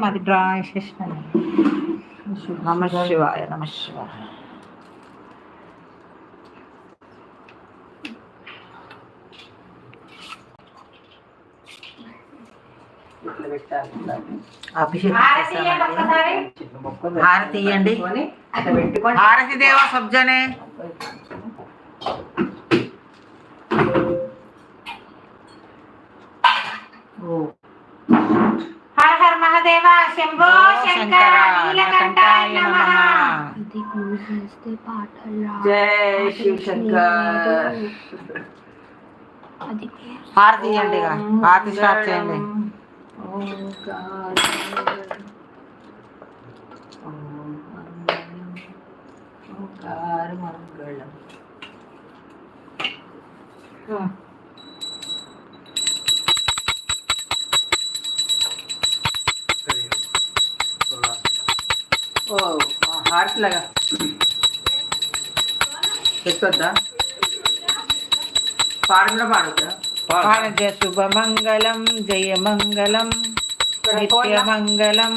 మాది డ్రా చేసేసిన నమ శివాయ నమ శివాయ. హారతి పెట్టుకొని. హారతి దేవా సబ్జనే హర మహాదేవ శంభో శంకర నీలకంఠాయ నమః. ఇది పూజ చేస్తే పాటలు రావు. జై శివ శంకర్. అది హారతి ఇక. హారతి స్టార్ట్ చేయండి. ఓంకార మంగళం. ఓ హార్ట్ లాగా. పెట్టొద్దా పాడు కూడా పాడొద్దా? పాడజ శుభమంగళం జయమంగళం నిత్యమంగళం.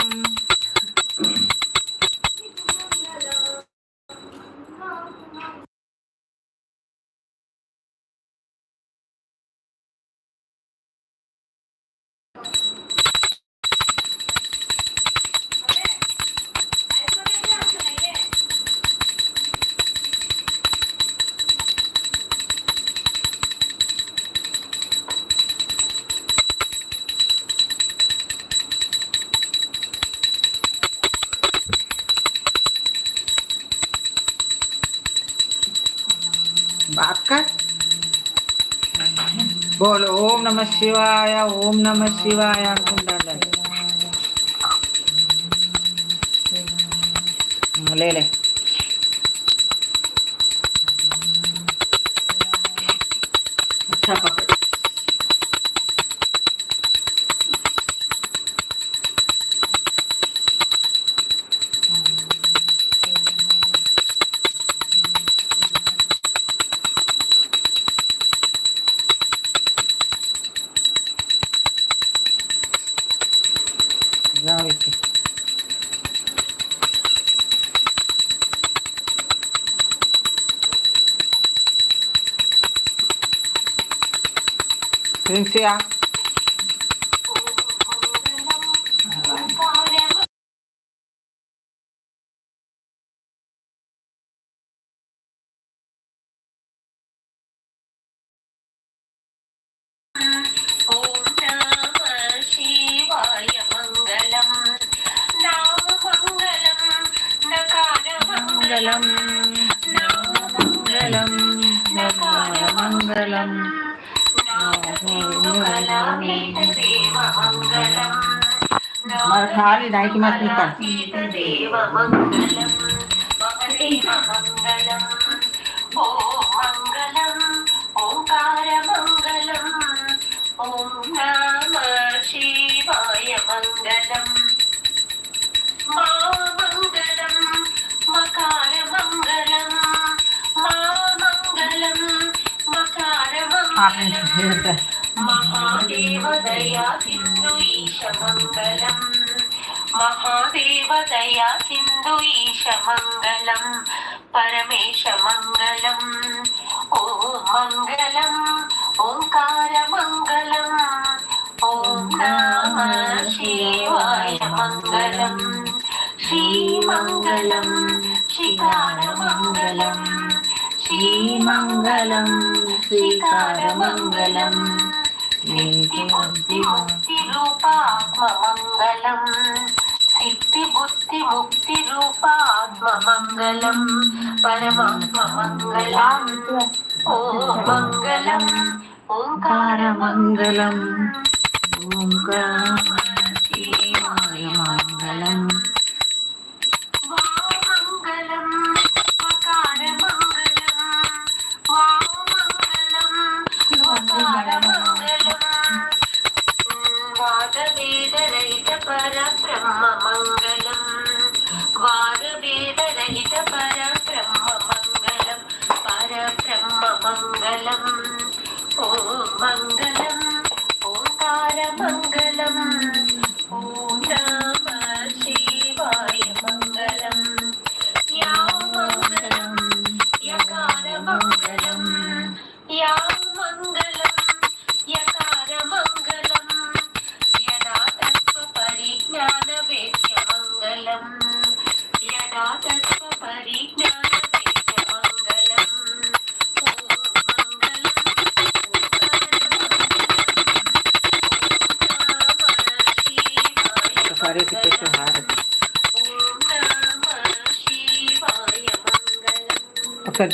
బోలు ఓం నమ శివాయ ఓం నమ శివాయ అనుకుంటాండి లేలే gente. Vem enfiar. మా మంగళం మకార మంగళం మహాదేవ దయా సింధు ఈశ మహాదేవదయా సింధు ఈశ మంగళం పరమేశ మంగళం. ఓం మంగళం ఓంకార మంగళం ఓం నమ శివాయ మంగళం. శ్రీమంగళం శిఖార మంగళం శ్రీమంగళం శిఖార మంగళం. నీతి ముక్తి ముక్తి రూపాత్మ మంగళం. సిద్ధి బుద్ధి ముక్తి రూపాత్మ మంగళం. పరమాత్మ మంగళం. ఓ మంగళం. ఓంకార మంగళం. ఓంకార మంగళం.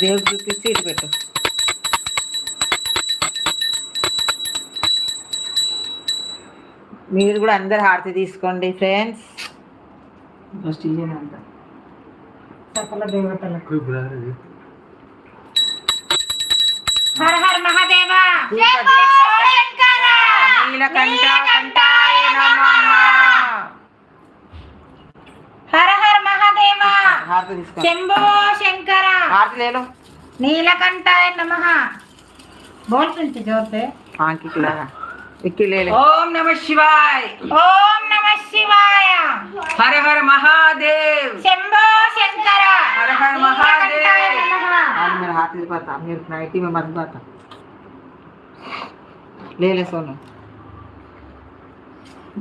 దేవుడు చూపించి ఇటు పెట్టు. మీరు కూడా అందరు హారతి తీసుకోండి ఫ్రెండ్స్. ఫస్ట్ ఇదేనంత సకల దేవతలకు హర హర మహాదేవ. శంభో శంకర నీలకంఠ కంఠాయ నమః. హారతి తీసుకోండి శంభో శంకర హారతి లేలో नीलकंठाय नमः बोल सुनते जोर से ఆంకి కిలా ఇక్కి లేలే ఓం నమ శివాయ్ ओम नमः शिवाय హర హర మహాదేవ్ शंभो शंकर हर हर महादेव। नीलकंठाय नमः आज मेरा हाथ इस बात मेरे नाइटी में मत बात ले ले सोनू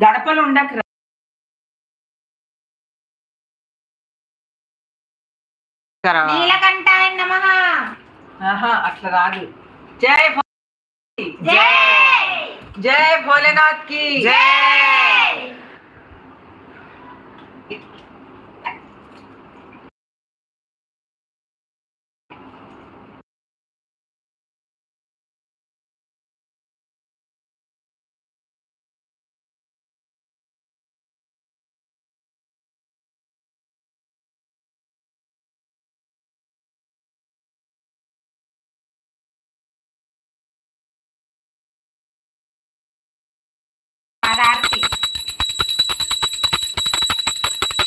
గడపలు ఉండకు కర. నీలకంఠాయ నమః. ఆహా అట్లా రాదు. జై జై! జై భోలేనాథ్కి. జై!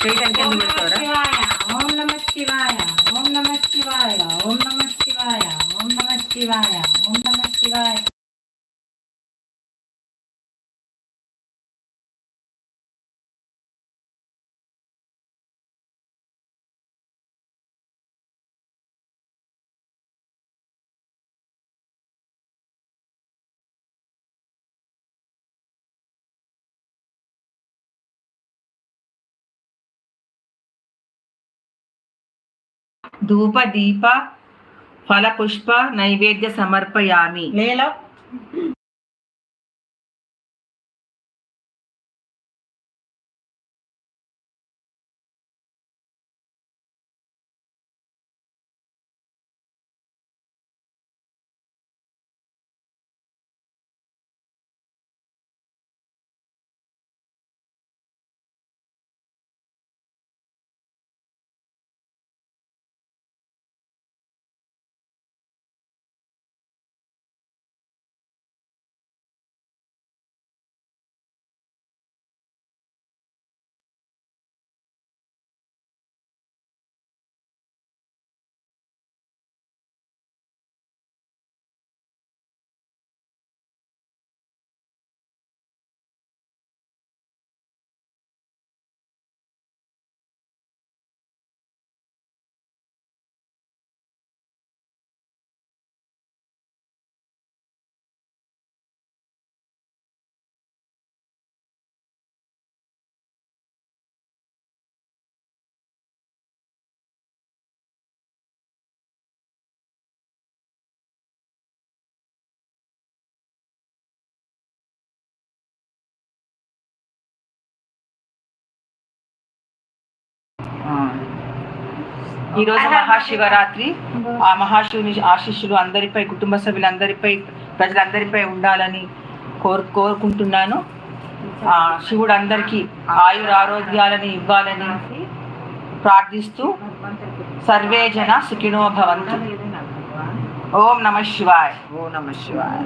చేయడానికి ఓం నమ శివాయ ఓం నమ శివాయ ఓం నమ శివాయ ఓం నమ శివాయ ఓం నమ శివాయ ఓం ధూప దీప ఫలపుష్ప నైవేద్య సమర్పయామి. ले ఈ రోజు మహాశివరాత్రి. ఆ మహాశివుని ఆశీస్సులు అందరిపై కుటుంబ సభ్యులందరిపై ప్రజలందరిపై ఉండాలని కోరు కోరుకుంటున్నాను. ఆ శివుడు అందరికీ ఆయుర ఆరోగ్యాలని ఇవ్వాలని ప్రార్థిస్తూ సర్వే జన సుఖినో భవంతు. ఓం నమ శివాయ్. ఓ నమ శివాయ.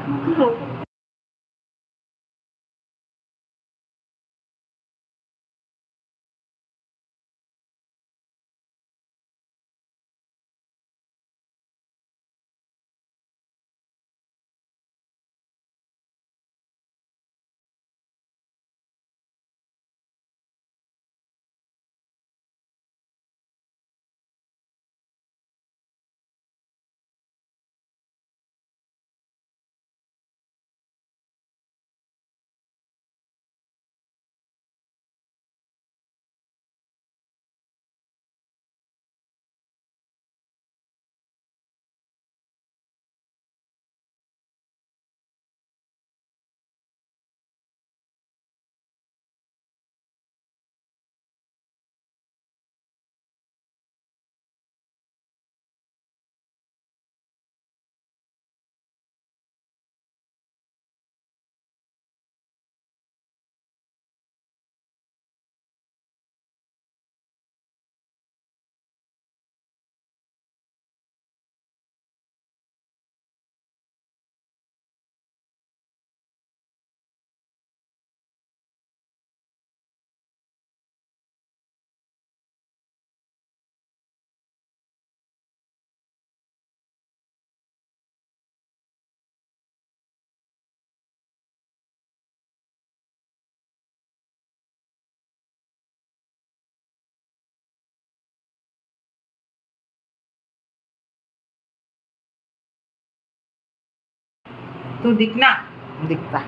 తూ దిక్నా? దిక్తా.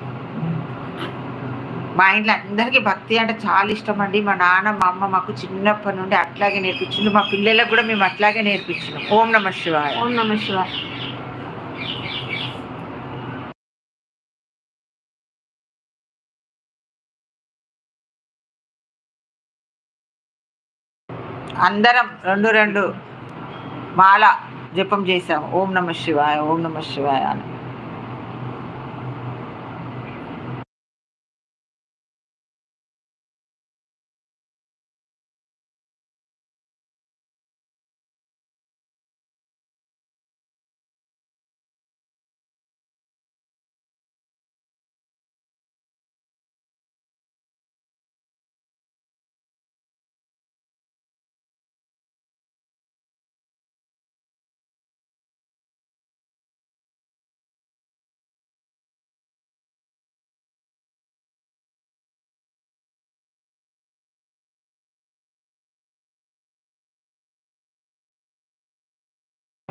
మా ఇంట్లో అందరికీ భక్తి అంటే చాలా ఇష్టం అండి మా నాన్న మా అమ్మ మాకు చిన్నప్పటి నుండి అట్లాగే నేర్పించిండు మా పిల్లలకు కూడా మేము అట్లాగే నేర్పించినాం. ఓం నమ శివాయ. ఓం నమ శివాయ. అందరం రెండు రెండు మాల జపం చేసాం ఓం నమ శివాయ ఓం నమ శివాయ అని.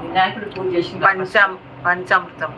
వినాయకుడు పూజ చేసిన పంచం పంచామృతం.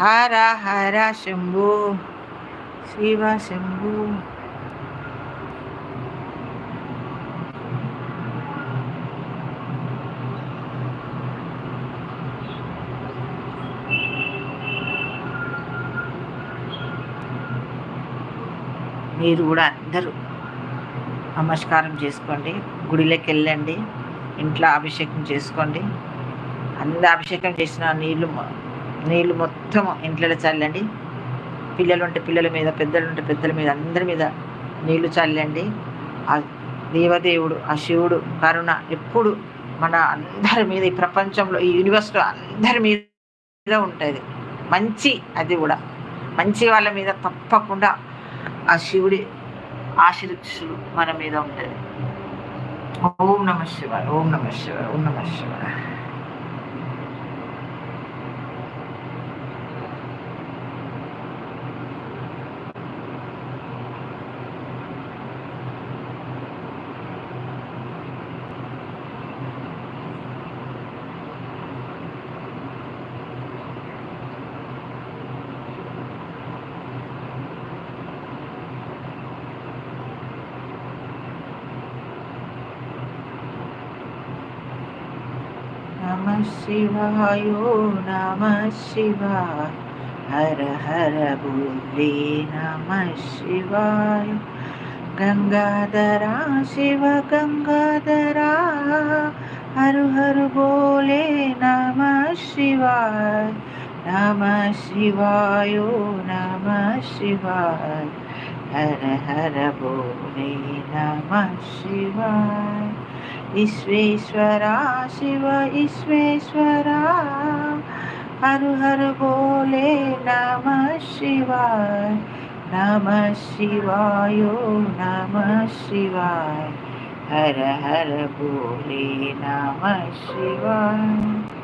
హర హర శంభు. శివ శంభు. మీరు కూడా అందరూ నమస్కారం చేసుకోండి. గుడిలోకి వెళ్ళండి. ఇంట్లో అభిషేకం చేసుకోండి. అందరూ అభిషేకం చేసిన నీళ్ళు నీళ్ళు మొత్తం ఇంట్లో చల్లండి. పిల్లలు ఉంటే పిల్లల మీద పెద్దలు ఉంటే పెద్దల మీద అందరి మీద నీళ్ళు చల్లండి. ఆ దేవదేవుడు ఆ శివుడు కరుణ ఎప్పుడు మన అందరి మీద ఈ ప్రపంచంలో ఈ యూనివర్స్లో అందరి మీద ఉంటుంది. మంచి అది కూడా. మంచి వాళ్ళ మీద తప్పకుండా ఆ శివుడి ఆశీర్షులు మన మీద ఉంటుంది. ఓం నమ శివాయ ఓం నమ శివాయ ఓం నమ శివాయ. నమ శివాయ నమ శివాయ హర హర బుల్లి నమ శివాయ గంగాధరా శివ గంగాధరా హరు హరు బోలే నమ శివాయ నమ శివాయ నమ శివాయ హర హర బోలే నమ శివాయ ఈశ్వేశ్వరా శివ ఈశ్వేశ్వరా హరు హరు బోలే నమ శివాయ నమ శివాయ నమ శివాయ హర హర బోలే నమ శివాయ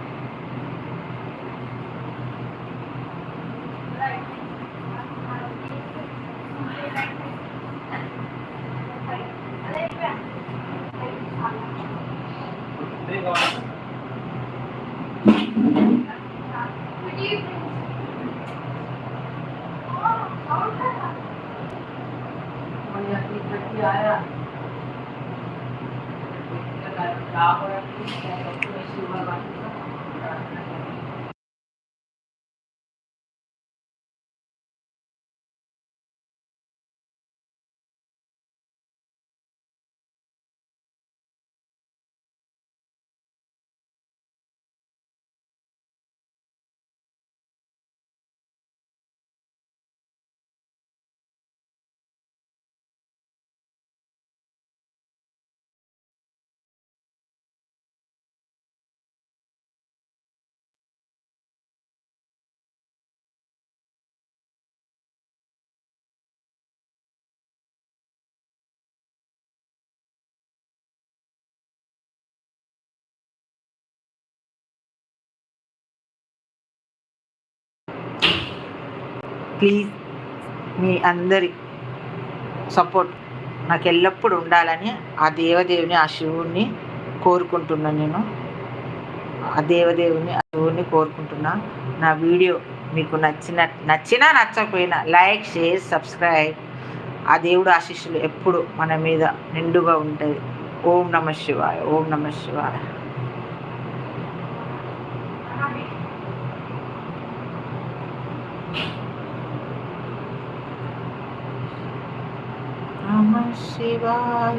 ప్లీజ్ మీ అందరి సపోర్ట్ నాకు ఎల్లప్పుడూ ఉండాలని ఆ దేవదేవుని ఆ శివుణ్ణి కోరుకుంటున్నాను నేను. ఆ దేవదేవుని ఆ శివుణ్ణి కోరుకుంటున్నా. నా వీడియో మీకు నచ్చిన నచ్చినా నచ్చకపోయినా లైక్ షేర్ సబ్స్క్రైబ్. ఆ దేవుడు ఆశీస్సులు ఎప్పుడు మన మీద నిండుగా ఉంటుంది. ఓం నమ శివాయ ఓం నమ శివాయ నమ శివాయ.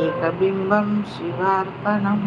ఏకబింబం శివార్పణం.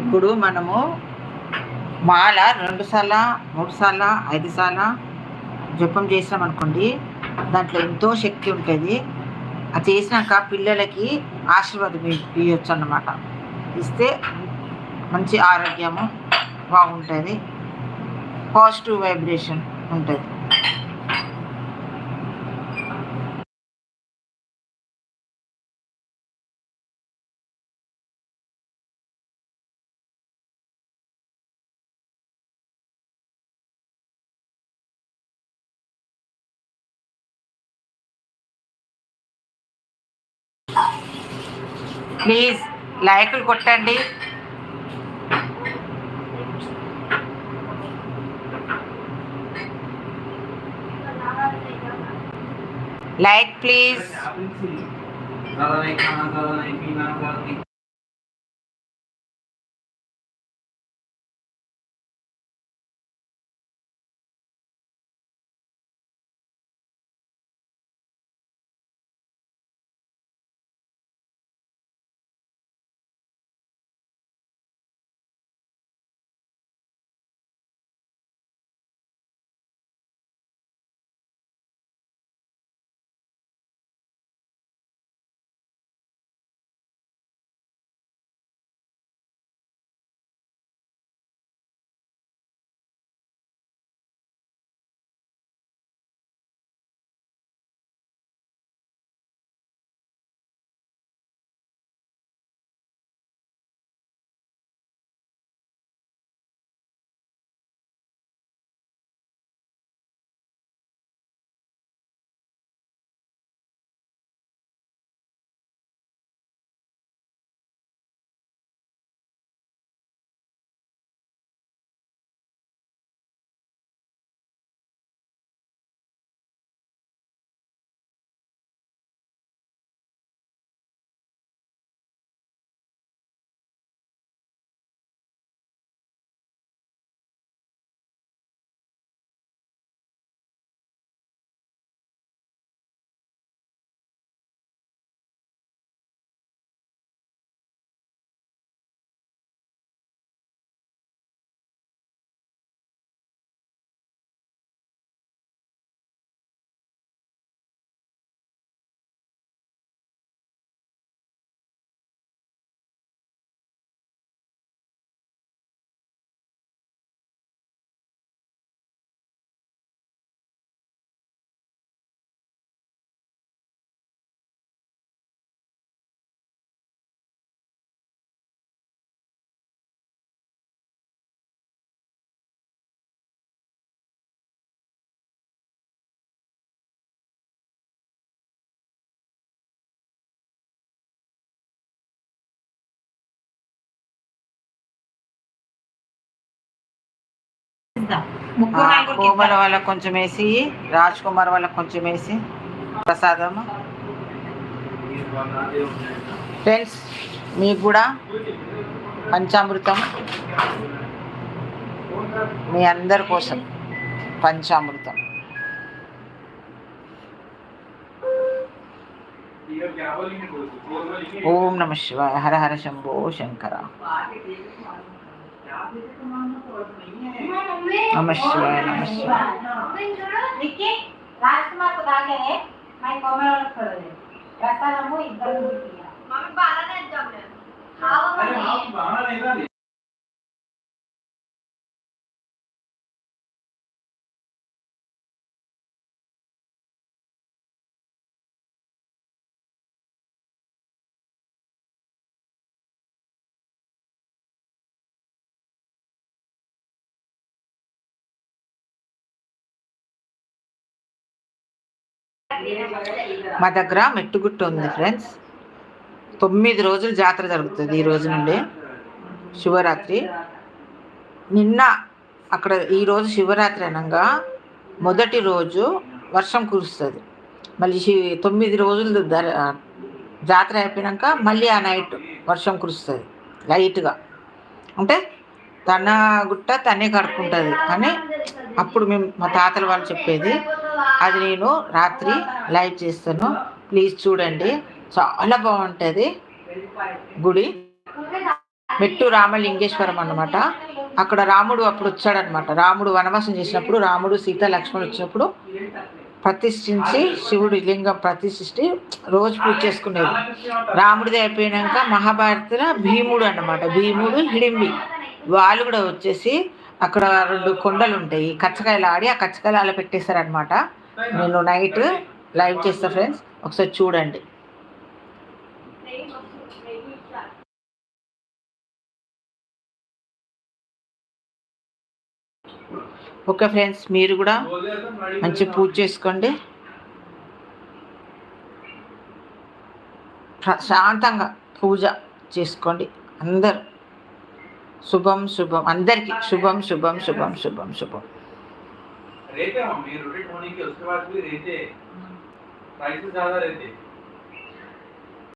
ఇప్పుడు మనము మాల రెండు సార్ల మూడు సార్ల ఐదు సార్ల జపం చేసినాం అనుకోండి దాంట్లో ఎంతో శక్తి ఉంటుంది. అది చేసినాక పిల్లలకి ఆశీర్వాదం ఇవ్వచ్చు అన్నమాట ఇస్తే మంచి ఆరోగ్యము బాగుంటుంది. పాజిటివ్ వైబ్రేషన్ ఉంటుంది. ప్లీజ్ లైకులు కొట్టండి లైక్ ప్లీజ్ కోమల వల్ల వాళ్ళకి కొంచెం వేసి రాజ్ కుమార్ వాళ్ళకి కొంచెం వేసి ప్రసాదం. ఫ్రెండ్స్ మీకు కూడా పంచామృతం. మీ అందరి కోసం పంచామృతం. ఓం నమ శివాయ. హర హర శంభో శంకర. నమ శివాయ నమ శివాయ విక్కీ, రాజ్ కుమార్కు దాకే మై కోమల వాళ్ళకి చూడలేదు ప్రసాదము ఇద్దరు మా దగ్గర మెట్టుగుట్టు ఉంది ఫ్రెండ్స్ తొమ్మిది రోజులు జాతర జరుగుతుంది ఈ రోజు నుండి. శివరాత్రి. నిన్న అక్కడ ఈరోజు శివరాత్రి అనగా మొదటి రోజు వర్షం కురుస్తుంది. మళ్ళీ శి- తొమ్మిది రోజులు జాతర అయిపోయాక మళ్ళీ ఆ నైట్ వర్షం కురుస్తుంది లైట్గా. అంటే తన గుట్ట తనే కడుక్కుంటుంది. అని అప్పుడు మేము మా తాతల వాళ్ళు చెప్పేది అది నేను రాత్రి లైవ్ చేస్తాను. ప్లీజ్ చూడండి. చాలా బాగుంటుంది. గుడి. మెట్టు రామలింగేశ్వరం అనమాట అక్కడ రాముడు అప్పుడు వచ్చాడనమాట రాముడు వనవాసం చేసినప్పుడు రాముడు సీత లక్ష్మణుడు వచ్చినప్పుడు ప్రతిష్ఠించి శివుడి లింగం ప్రతిష్ఠించి రోజు పూజ చేసుకునేది. రాముడిది అయిపోయినాక మహాభారత భీముడు అన్నమాట. భీముడు హిడింబి. వాళ్ళు కూడా వచ్చేసి అక్కడ రెండు కొండలు ఉంటాయి కచ్చకాయలు ఆడి ఆ కచ్చకాయలు అలా పెట్టేశారనమాట నేను నైట్ లైవ్ చేస్తా ఫ్రెండ్స్. ఒకసారి చూడండి. ఓకే ఫ్రెండ్స్ మీరు కూడా మంచి పూజ చేసుకోండి. ప్రశాంతంగా పూజ చేసుకోండి. అందరు. శుభం శుభం అందరికీ శుభం శుభం శుభం శుభం శుభం रहते हैं मम्मी रोटेट होने के उसके बाद भी रहते प्राइसेस ज्यादा रहते